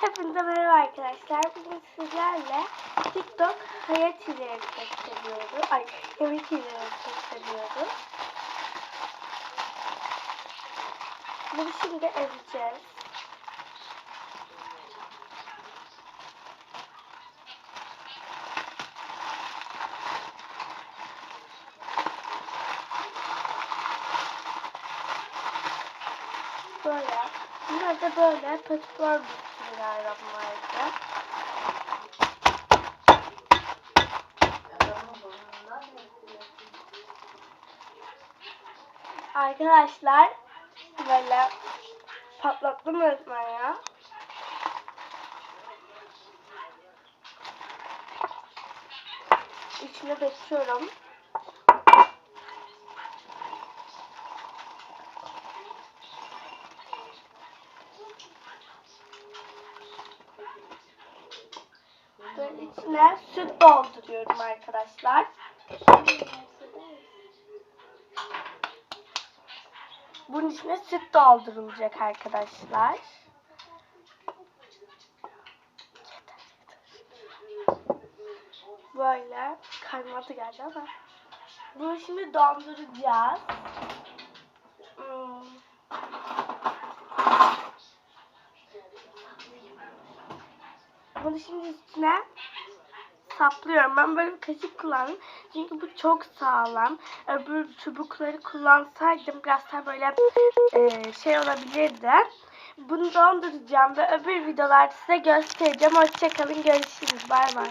Hepinize merhaba arkadaşlar. Bugün sizlerle TikTok hayat çizerek gösteriyoruz. Ay, yemek çizerek gösteriyoruz. Bunu şimdi ezeceğiz. Böyle. Yine de böyle petibör bismillahirrahmanirrahim. Arkadaşlar böyle patlattım resmen ya. İçine döküyorum. Böyle içine süt dolduruyorum arkadaşlar. Bunun içine süt doldurulacak arkadaşlar. Böyle kaymadı geldi ama. Bunu şimdi donduracağız. Bunu şimdi üstüne saplıyorum. Ben böyle bir kaşık kullandım. Çünkü bu çok sağlam. Öbür çubukları kullansaydım biraz daha böyle e, şey olabilirdi. Bunu donduracağım ve öbür videolarda size göstereceğim. Hoşçakalın. Görüşürüz. Bay bay.